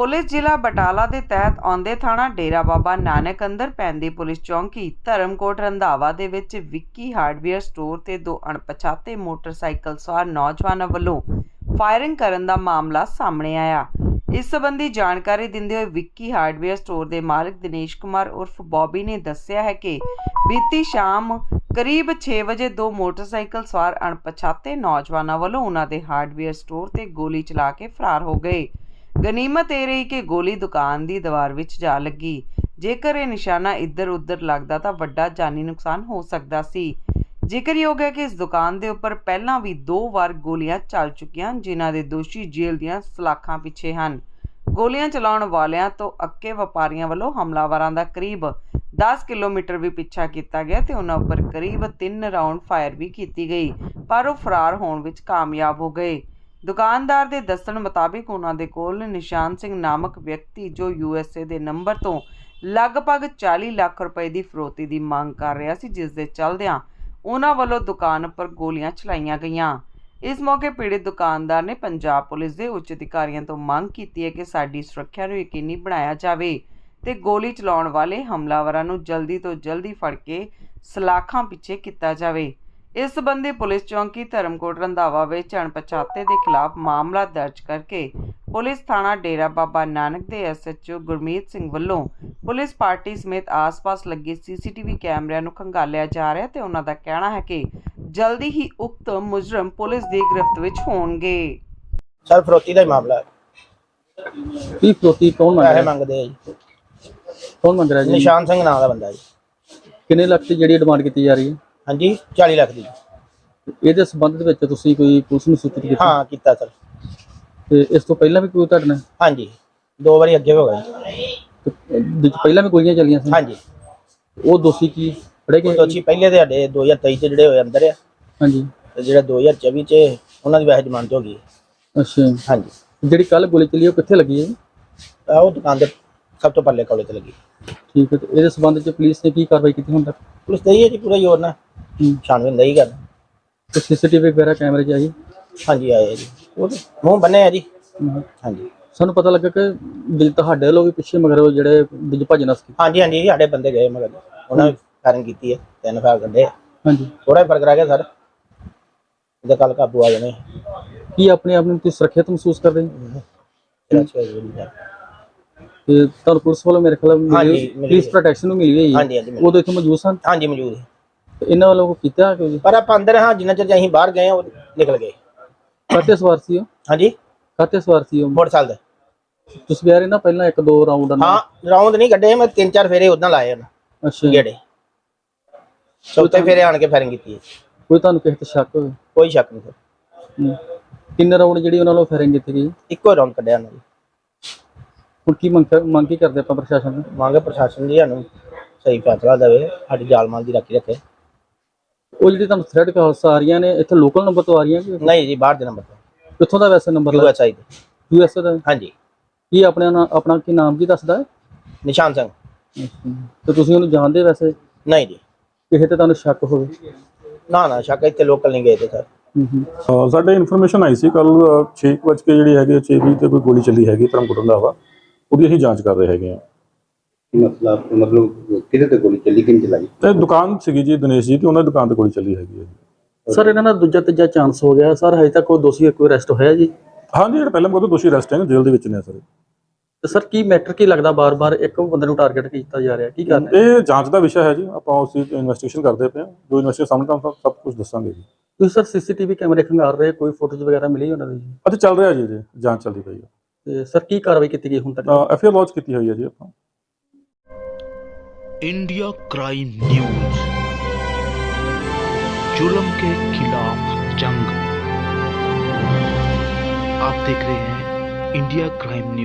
Police ਜ਼ਿਲ੍ਹਾ ਬਟਾਲਾ ਦੇ ਤਹਿਤ ਆਉਂਦੇ ਥਾਣਾ ਡੇਰਾ ਬਾਬਾ ਨਾਨਕ ਅੰਦਰ ਪੈਂਦੀ ਪੁਲਿਸ ਚੌਂਕੀ ਧਰਮਕੋਟ ਰੰਧਾਵਾ ਦੇ ਵਿੱਚ ਵਿੱਕੀ ਹਾਰਡਵੇਅਰ ਸਟੋਰ ਤੇ ਦੋ ਅਣਪਛਾਤੇ ਮੋਟਰਸਾਈਕਲ ਸਵਾਰ ਨੌਜਵਾਨਾਂ ਵੱਲੋਂ ਫਾਇਰਿੰਗ ਕਰਨ ਦਾ ਮਾਮਲਾ ਸਾਹਮਣੇ ਆਇਆ। ਇਸ ਸੰਬੰਧੀ ਜਾਣਕਾਰੀ ਦਿੰਦੇ ਹੋਏ ਵਿੱਕੀ ਹਾਰਡਵੇਅਰ ਸਟੋਰ ਦੇ ਮਾਲਕ ਦਿਨੇਸ਼ ਕੁਮਾਰ ਉਰਫ ਬੌਬੀ ਨੇ ਦੱਸਿਆ ਹੈ ਕਿ ਬੀਤੀ ਸ਼ਾਮ ਕਰੀਬ 6 ਵਜੇ ਦੋ ਮੋਟਰਸਾਈਕਲ ਸਵਾਰ ਅਣਪਛਾਤੇ ਨੌਜਵਾਨਾਂ ਵੱਲੋਂ ਉਹਨਾਂ ਦੇ ਹਾਰਡਵੇਅਰ ਸਟੋਰ ਤੇ ਗੋਲੀ ਚਲਾ ਕੇ ਫਰਾਰ ਹੋ ਗਏ। ਗਨੀਮਤ ਇਹ ਰਹੀ ਕਿ ਗੋਲੀ ਦੁਕਾਨ ਦੀ ਦੀਵਾਰ ਵਿੱਚ ਜਾ ਲੱਗੀ। ਜੇਕਰ ਇਹ ਨਿਸ਼ਾਨਾ ਇੱਧਰ ਉੱਧਰ ਲੱਗਦਾ ਤਾਂ ਵੱਡਾ ਜਾਨੀ ਨੁਕਸਾਨ ਹੋ ਸਕਦਾ ਸੀ। ਜ਼ਿਕਰਯੋਗ ਹੈ ਕਿ ਇਸ ਦੁਕਾਨ ਦੇ ਉੱਪਰ ਪਹਿਲਾਂ ਵੀ ਦੋ ਵਾਰ ਗੋਲੀਆਂ ਚੱਲ ਚੁੱਕੀਆਂ ਹਨ, ਜਿਨ੍ਹਾਂ ਦੇ ਦੋਸ਼ੀ ਜੇਲ੍ਹ ਦੀਆਂ ਸਲਾਖਾਂ ਪਿੱਛੇ ਹਨ। ਗੋਲੀਆਂ ਚਲਾਉਣ ਵਾਲਿਆਂ ਤੋਂ ਅੱਕੇ ਵਪਾਰੀਆਂ ਵੱਲੋਂ ਹਮਲਾਵਰਾਂ ਦਾ ਕਰੀਬ 10 ਕਿਲੋਮੀਟਰ ਵੀ ਪਿੱਛਾ ਕੀਤਾ ਗਿਆ ਤੇ ਉਹਨਾਂ ਉੱਪਰ ਕਰੀਬ 3 ਰਾਉਂਡ ਫਾਇਰ ਵੀ ਕੀਤੀ ਗਈ ਪਰ ਉਹ ਫਰਾਰ ਹੋਣ ਵਿੱਚ ਕਾਮਯਾਬ ਹੋ ਗਏ। ਦੁਕਾਨਦਾਰ ਦੇ ਦੱਸਣ ਮੁਤਾਬਿਕ ਉਹਨਾਂ ਦੇ ਕੋਲ ਨਿਸ਼ਾਨ ਸਿੰਘ ਨਾਮਕ ਵਿਅਕਤੀ ਜੋ ਯੂਐਸਏ ਦੇ ਨੰਬਰ ਤੋਂ ਲਗਭਗ 40 ਲੱਖ ਰੁਪਏ ਦੀ ਫਰੋਤੀ ਦੀ ਮੰਗ ਕਰ ਰਿਹਾ ਸੀ, ਜਿਸ ਦੇ ਚੱਲਦਿਆਂ ਉਹਨਾਂ ਵੱਲੋਂ ਦੁਕਾਨ ਉੱਪਰ ਗੋਲੀਆਂ ਚਲਾਈਆਂ ਗਈਆਂ। ਇਸ ਮੌਕੇ ਪੀੜਤ ਦੁਕਾਨਦਾਰ ਨੇ ਪੰਜਾਬ ਪੁਲਿਸ ਦੇ ਉੱਚ ਅਧਿਕਾਰੀਆਂ ਤੋਂ ਮੰਗ ਕੀਤੀ ਹੈ ਕਿ ਸਾਡੀ ਸੁਰੱਖਿਆ ਨੂੰ ਯਕੀਨੀ ਬਣਾਇਆ ਜਾਵੇ ਤੇ ਗੋਲੀ ਚਲਾਉਣ ਵਾਲੇ ਹਮਲਾਵਰਾਂ ਨੂੰ ਜਲਦੀ ਤੋਂ ਜਲਦੀ ਫੜ ਕੇ ਸਲਾਖਾਂ ਪਿੱਛੇ ਕੀਤਾ ਜਾਵੇ। ਇਸ ਸੰਬੰਧੀ ਪੁਲਿਸ ਚੌਂਕੀ ਧਰਮਕੋਟ ਰੰਧਾਵਾ ਵਿੱਚ ਅਣਪਛਾਤੇ ਦੇ ਖਿਲਾਫ ਮਾਮਲਾ ਦਰਜ ਕਰਕੇ ਪੁਲਿਸ ਥਾਣਾ ਡੇਰਾ ਬਾਬਾ ਨਾਨਕ ਦੇ ਐਸਐਚਓ ਗੁਰਮੀਤ ਸਿੰਘ ਵੱਲੋਂ ਪੁਲਿਸ ਪਾਰਟੀ ਸਮੇਤ ਆਸ-ਪਾਸ ਲੱਗੇ ਸੀਸੀਟੀਵੀ ਕੈਮਰਿਆਂ ਨੂੰ ਖੰਗਾਲਿਆ ਜਾ ਰਿਹਾ ਤੇ ਉਹਨਾਂ ਦਾ ਕਹਿਣਾ ਹੈ ਕਿ ਜਲਦੀ ਹੀ ਉਕਤ ਮੁਜਰਮ ਪੁਲਿਸ ਦੀ ਗ੍ਰਿਫਤ ਵਿੱਚ ਹੋਣਗੇ। ਸਰ ਫਰੋਤੀ ਦਾ ਹੀ ਮਾਮਲਾ ਹੈ। ਕੀ ਫਰੋਤੀ ਕੌਣ ਮੰਗ ਪੈਸੇ ਰਿਹਾ ਮੰਗਦੇ ਆ ਜੀ। ਕੌਣ ਮੰਗ ਰਿਹਾ ਜੀ? ਨਿਸ਼ਾਨ ਸਿੰਘ ਨਾਮ ਦਾ ਬੰਦਾ ਜੀ। ਕਿੰਨੇ ਲੱਖ ਦੀ ਜਿਹੜੀ ਡਿਮਾਂਡ ਕੀਤੀ ਜਾ ਰਹੀ ਹੈ? ਹਾਂਜੀ 40 ਲੱਖ ਦੀ। ਇਹਦੇ ਸੰਬੰਧ ਦੇ ਵਿੱਚ ਤੁਸੀਂ ਕੋਈ ਪੁਲਿਸ ਨੂੰ ਸੂਚਿਤ ਕੀਤਾ? ਹਾਂ ਕੀਤਾ ਸਰ। ਤੇ ਇਸ ਤੋਂ ਪਹਿਲਾਂ ਵੀ ਕੋਈ ਤੁਹਾਡੇ ਨਾਲ? ਹਾਂਜੀ ਦੋ ਵਾਰੀ ਅੱਗੇ ਹੋ ਗਿਆ ਜੀ ਤੇ ਇਹਦੇ ਚ ਪਹਿਲਾਂ ਵੀ ਗੋਲੀਆਂ ਚੱਲੀਆਂ ਸੀ? ਹਾਂਜੀ। ਉਹ ਦੋਸ਼ੀ ਕੀ ਫੜੇ ਗਏ? ਦੋਸ਼ੀ ਪਹਿਲੇ ਦੇ ਸਾਡੇ 2023 ਚ ਜਿਹੜੇ ਹੋਏ ਅੰਦਰ ਆ। ਹਾਂਜੀ। ਤੇ ਜਿਹੜਾ 2024 ਚ ਉਹਨਾਂ ਦੀ ਵੈਸੇ ਜ਼ਮਾਨਤ ਹੋ ਗਈ। ਹੈ। ਅੱਛਾ। ਹਾਂਜੀ। ਜਿਹੜੀ ਕੱਲ ਗੋਲੀ ਚੱਲੀ ਉਹ ਕਿੱਥੇ ਲੱਗੀ ਹੈ ਜੀ? ਆਹ ਉਹ ਦੁਕਾਨ ਦੇ ਸਭ ਤੋਂ ਪੱਲੇ ਕੋਲੇ ਤੇ ਲੱਗੀ। ਠੀਕ ਹੈ ਤੇ ਇਹਦੇ ਸੰਬੰਧ ਚ ਪੁਲਿਸ ਨੇ ਕੀ ਕਾਰਵਾਈ ਕੀਤੀ ਹੁਣ ਤੱਕ? ਪੁਲਿਸ ਤੇ ਹੀ ਜੀ ਪੂਰਾ ਨਾਲ। ਹੂੰ। ਛਾਣਵੇਂ ਨਹੀਂ ਕਰ ਤੇ ਸੀਸੀਟੀਵੀ ਵਗੈਰਾ ਕੈਮਰੇ ਚ ਆਈ? ਹਾਂਜੀ ਆਏ ਜੀ। ਉਹ ਤੇ ਮੂੰਹ ਬੰਨੇ ਆ ਜੀ। ਹਾਂਜੀ। ਸਾਨੂੰ ਪਤਾ ਲੱਗਾ ਕਿ ਵੀ ਤੁਹਾਡੇ ਵੱਲੋਂ ਵੀ ਪਿੱਛੇ ਮਗਰ ਉਹ ਜਿਹੜੇ ਵਿੱਚ ਭੱਜ ਨਸ ਗਏ ਹਾਂਜੀ ਹਾਂਜੀ ਸਾਡੇ ਬੰਦੇ ਗਏ ਮਗਰ। ਉਹਨਾਂ ਨੇ ਫਾਇਰਿੰਗ ਕੀਤੀ ਹੈ ਤਿੰਨ ਫਾਇਰ ਕੱਢੇ ਹਾਂਜੀ। ਥੋੜਾ ਫ਼ਰਕ ਰਹਿ ਗਿਆ ਸਰ। ਇਹਦਾ ਕੱਲ ਕਾਬੂ ਆ ਜਾਣੇ। ਕੀ ਆਪਣੇ ਆਪ ਨੂੰ ਤੁਸੀਂ ਸੁਰੱਖਿਅਤ ਮਹਿਸੂਸ ਕਰਦੇ ਹੋ? ਅੱਛਾ ਜੀ। ਤੇ ਤੁਹਾਨੂੰ ਪੁਲਿਸ ਵੱਲੋਂ ਮੇਰੇ ਖਿਆਲ ਹਾਂਜੀ, ਮਿਲੀ ਮਿਲੀ ਪੁਲਿਸ। ਪ੍ਰੋਟੈਕਸ਼ਨ ਨੂੰ ਮਿਲੀ ਹੋਈ ਹੈ। ਹਾਂਜੀ ਹਾਂਜੀ ਮਿਲੀ। ਉਦੋਂ ਇੱਥੇ ਮੌਜੂਦ ਸਨ? ਹਾਂਜੀ ਮੌਜੂਦ ਹੈ ਤੇ ਇਹਨਾਂ ਵੱਲੋਂ ਕੋਈ ਕੀਤਾ ਕਿ ਪਰ ਆਪਾਂ ਅੰਦਰ ਹਾਂ ਜਿੰਨਾ ਚਿਰ ਅਸੀਂ ਬਾਹਰ ਗਏ ਉਹ ਨਿਕਲ ਗਏ। ਕਾਤੇ ਸਵਾਰ ਸੀ ਉਹ? ਹਾਂਜੀ। ਕਾਤੇ ਸਵਾਰ ਸੀ ਉਹ? ਮੋਟਰਸਾਈਕਲ ਦੇ ਤੁਸੀਂ ਰਹੇ ਨਾ ਪਹਿਲਾਂ ਇੱਕ ਦੋ ਰਾਉਂਡ ਹਾਂ ਰਾਉਂਡ ਨਹੀਂ ਕੱਢੇ ਮੈਂ ਤਿੰਨ ਚਾਰ ਫੇਰੇ ਉਦਾਂ ਲਾਏ ਉਹਨਾਂ ਅੱਛਾ। ਗੇੜੇ। ਚੌਥੇ ਫੇਰੇ ਆਣ ਕੇ ਫਾਇਰਿੰਗ ਕੀਤੀ ਹੈ। ਕੋਈ ਤੁਹਾਨੂੰ ਕਿਸੇ ਤੇ ਸ਼ੱਕ ਹੋਵੇ? ਕੋਈ ਸ਼ੱਕ ਨਹੀਂ ਸਰ। ਤਿੰਨ ਰਾਉਂਡ ਜਿਹੜੀ ਉਹਨਾਂ ਵੱਲੋਂ ਫਾਇਰਿੰਗ ਕੀਤੀ ਗਈ? ਇੱਕੋ ਰਾਉਂਡ ਕੱਢਿਆ ਉਹਨਾਂ ਨੇ। ਹੁਣ ਕੀ ਮੰਗ ਮੰਗ ਕੀ ਕਰਦੇ ਆਪਾਂ ਪ੍ਰਸ਼ਾਸਨ ਨੂੰ ਮੰਗ ਪ੍ਰਸ਼ਾਸਨ ਜੀ ਸਾਨੂੰ ਸਹੀ ਫੈਸਲਾ ਦੇਵੇ ਸਾਡੀ ਜਾਲ ਮਾਲ ਦੀ ਰਾਖੀ ਰੱਖੇ। ਉਹ ਜਿਹੜੀ ਤੁਹਾਨੂੰ ਥ੍ਰੈਡ ਕਾਲਸ ਆ ਰਹੀਆਂ ਨੇ ਇੱਥੇ ਲੋਕਲ ਨੰਬਰ ਤੋਂ ਆ ਰਹੀਆਂ ਕਿ? ਨਹੀਂ ਜੀ ਬਾਹਰ ਦੇ ਨੰਬਰ ਤੋਂ। ਕਿੱਥੋਂ ਦਾ ਵੈਸੇ ਨੰਬਰ ਲੱਗਾ ਯੂਐਸਆਈ ਦੇ। ਯੂਐਸ ਦਾ? ਹਾਂਜੀ। ਕੀ ਆਪਣੇ ਆਪਣਾ ਕੀ ਨਾਮ ਕੀ ਦੱਸਦਾ ਹੈ? ਨਿਸ਼ਾਨ ਸਿੰਘ। ਤੇ ਤੁਸੀਂ ਉਹਨੂੰ ਜਾਣਦੇ ਵੈਸੇ? ਨਹੀਂ ਜੀ। ਕਿਸੇ ਤੇ ਤੁਹਾਨੂੰ ਸ਼ੱਕ ਹੋਵੇ? ਨਾ ਨਾ ਸ਼ੱਕ ਇੱਥੇ ਲੋਕਲ ਨਹੀਂ ਗਏ ਤੇ ਸਰ। ਹੂੰ ਹੂੰ। ਸਾਡੇ ਇਨਫੋਰਮੇਸ਼ਨ ਆਈ ਸੀ ਕੱਲ 6 ਵਜੇ ਕੇ ਜਿਹੜੀ ਹੈਗੀ 6 ਵਜੇ ਤੇ ਕੋਈ ਗੋਲੀ ਚੱਲੀ ਹੈਗੀ ਧਰਮਕੋਟ ਦਾ। ਵਾ ਉਹਦੀ ਅਸੀਂ ਜਾਂਚ ਕਰ ਰਹੇ ਹੈਗੇ ਆ ਮਸਲਾ ਮਤਲਬ ਕਿਹਦੇ ਤੇ ਗੋਲੀ ਚੱਲੀ ਕਿੰਨ ਚਲਾਈ? ਤੇ ਦੁਕਾਨ ਸੀਗੀ ਜੀ ਦਿਨੇਸ਼ ਜੀ ਤੇ ਉਹਨਾਂ ਦੀ ਦੁਕਾਨ ਤੇ ਗੋਲੀ ਚੱਲੀ ਹੈਗੀ ਹੈ ਜੀ। ਸਰ ਇਹਨਾਂ ਦਾ ਦੂਜਾ ਤੀਜਾ ਚਾਂਸ ਹੋ ਗਿਆ। ਸਰ ਹਜੇ ਤੱਕ ਕੋਈ ਦੋਸ਼ੀ ਕੋਈ ਅਰੈਸਟ ਹੋਇਆ ਜੀ? ਹਾਂਜੀ ਜਿਹੜੇ ਪਹਿਲਾਂ ਮਗਰ ਦੋਸ਼ੀ ਅਰੈਸਟ ਹੈ ਜੇਲ੍ਹ ਦੇ ਵਿੱਚ ਨੇ ਸਰ। ਤੇ ਸਰ ਕੀ ਮੈਟਰ ਕੀ ਲੱਗਦਾ ਬਾਰ-ਬਾਰ? ਇੱਕ ਬੰਦੇ ਨੂੰ ਟਾਰਗੇਟ ਕੀਤਾ ਜਾ ਰਿਹਾ। ਕੀ ਕਾਰਨ ਇਹ ਜਾਂਚ ਦਾ ਵਿਸ਼ਾ ਹੈ ਜੀ। ਆਪਾਂ ਉਸ ਦੀ ਇਨਵੈਸਟੀਗੇਸ਼ਨ ਕਰਦੇ ਪਏ ਹਾਂ। ਜੋ ਇਨਵੈਸਟੀਗੇਸ਼ਨ ਸਾਹਮਣੇ ਤੁਹਾਨੂੰ ਸਭ ਕੁਝ ਦੱਸਾਂਗੇ ਜੀ। ਤੁਸੀਂ ਸਰ ਸੀਸੀਟੀਵੀ ਕੈਮਰੇ ਖੰਗਾਰ ਰਹੇ? ਕੋਈ ਫੋਟੋਜ਼ ਵਗੈਰਾ ਮਿਲੀ ਉਹਨਾਂ ਦੀ? ਜੀ? ਚੱਲ ਰਿਹਾ ਜੀ ਜੀ ਜਾਂਚ ਚੱਲਦੀ ਪਈ ਹੈ। ਤੇ ਸਰ ਕੀ ਕਾਰਵਾਈ ਕੀਤੀ ਗਈ ਹੁਣ ਤੱਕ ਐਫ ਆਈ ਲੌਂਚ ਕੀਤੀ ਹੋਈ ਹੈ ਜੀ ਆਪਾਂ इंडिया क्राइम न्यूज जुल्म के खिलाफ जंग आप देख रहे हैं इंडिया क्राइम न्यूज